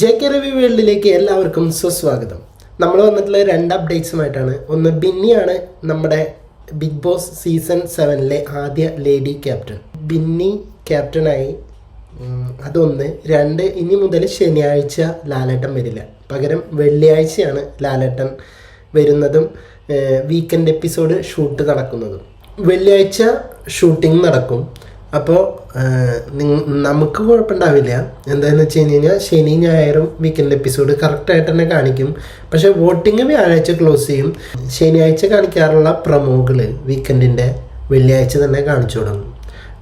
J K review വേൾഡിലേക്ക് എല്ലാവർക്കും സുസ്വാഗതം. നമ്മൾ വന്നിട്ടുള്ള രണ്ട് അപ്ഡേറ്റ്സുമായിട്ടാണ് ഒന്ന് ബിന്നിയാണ് നമ്മുടെ ബിഗ് ബോസ് സീസൺ സെവനിലെ ആദ്യ ലേഡി ക്യാപ്റ്റൻ ബിന്നി ക്യാപ്റ്റനായി അതൊന്ന്. രണ്ട് ഇനി മുതൽ ശനിയാഴ്ച ലാലേട്ടൻ വരില്ല. പകരം വെള്ളിയാഴ്ചയാണ് ലാലേട്ടൻ വരുന്നതും വീക്കെൻഡ് എപ്പിസോഡ് ഷൂട്ട് നടക്കുന്നതും. വെള്ളിയാഴ്ച ഷൂട്ടിംഗ് നടക്കും. അപ്പോൾ നമുക്ക് കുഴപ്പമുണ്ടാവില്ല. എന്താണെന്ന് വെച്ച് കഴിഞ്ഞ് കഴിഞ്ഞാൽ ശനി ഞായറും വീക്കെൻഡ് എപ്പിസോഡ് കറക്റ്റായിട്ട് തന്നെ കാണിക്കും. പക്ഷേ വോട്ടിംഗ് വ്യാഴാഴ്ച ക്ലോസ് ചെയ്യും. ശനിയാഴ്ച കാണിക്കാറുള്ള പ്രമോകൾ വീക്കെൻഡിന്റെ വെള്ളിയാഴ്ച തന്നെ കാണിച്ചു തുടങ്ങും.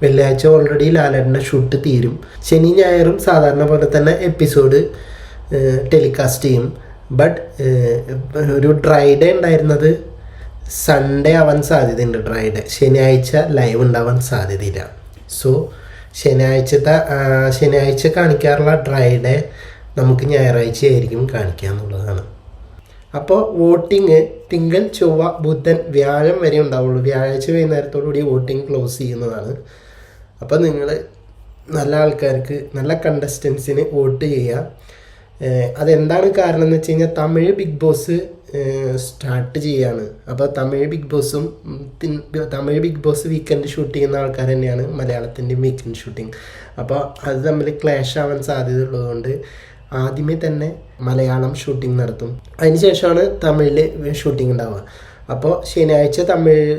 വെള്ളിയാഴ്ച ഓൾറെഡി ലാലേട്ടന്റെ ഷൂട്ട് തീരും. ശനി ഞായറും സാധാരണ പോലെ തന്നെ എപ്പിസോഡ് ടെലികാസ്റ്റ് ചെയ്യും. ബട്ട് ഒരു ഡ്രൈഡേ ഉണ്ടായിരുന്നത് സൺഡേ ആവാൻ സാധ്യതയുണ്ട് ഡ്രൈഡേ ശനിയാഴ്ച ലൈവ് ഉണ്ടാവാൻ സാധ്യതയില്ല. സോ ശനിയാഴ്ചത്തെ ശനിയാഴ്ച കാണിക്കാറുള്ള ഡ്രൈ ഡേ നമുക്ക് ഞായറാഴ്ച ആയിരിക്കും കാണിക്കുക എന്നുള്ളതാണ്. അപ്പോൾ വോട്ടിങ് തിങ്കൾ ചൊവ്വ ബുധൻ വ്യാഴം വരെ ഉണ്ടാവുള്ളൂ. വ്യാഴാഴ്ച വൈകുന്നേരത്തോടുകൂടി വോട്ടിംഗ് ക്ലോസ് ചെയ്യുന്നതാണ്. അപ്പോൾ നിങ്ങൾ നല്ല ആൾക്കാർക്ക് നല്ല കണ്ടസ്റ്റൻസിന് വോട്ട് ചെയ്യുക. അതെന്താണ് കാരണം എന്ന് വെച്ച് കഴിഞ്ഞാൽ തമിഴ് ബിഗ് ബോസ് സ്റ്റാർട്ട് ചെയ്യാണ്. അപ്പോൾ Tamil big ബോസും Tamil big boss weekend shoot ചെയ്യുന്ന ആൾക്കാർ തന്നെയാണ് മലയാളത്തിന്റെ വീക്കെൻഡ് ഷൂട്ടിങ് അപ്പോൾ അത് തമ്മിൽ ക്ലാഷ് ആവാൻ സാധ്യത ഉള്ളതുകൊണ്ട് ആദ്യമേ തന്നെ മലയാളം ഷൂട്ടിംഗ് നടത്തും. അതിനുശേഷമാണ് തമിഴിൽ ഷൂട്ടിംഗ് ഉണ്ടാവുക. അപ്പോൾ ശനിയാഴ്ച തമിഴ്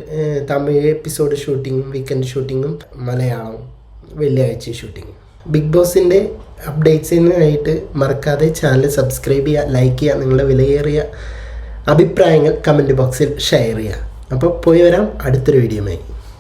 തമിഴ് എപ്പിസോഡ് ഷൂട്ടിങ്ങും വീക്കെൻഡ് ഷൂട്ടിങ്ങും മലയാളം വെള്ളിയാഴ്ച ഷൂട്ടിങ് ബിഗ് ബോസിന്റെ അപ്ഡേറ്റ്സിനായിട്ട് മറക്കാതെ ചാനൽ സബ്സ്ക്രൈബ് ചെയ്യുക ലൈക്ക് ചെയ്യുക നിങ്ങളുടെ വിലയേറിയ അഭിപ്രായങ്ങൾ കമന്റ് ബോക്സിൽ ഷെയർ ചെയ്യുക. അപ്പോൾ പോയി വരാം. അടുത്തൊരു വീഡിയോയുമായി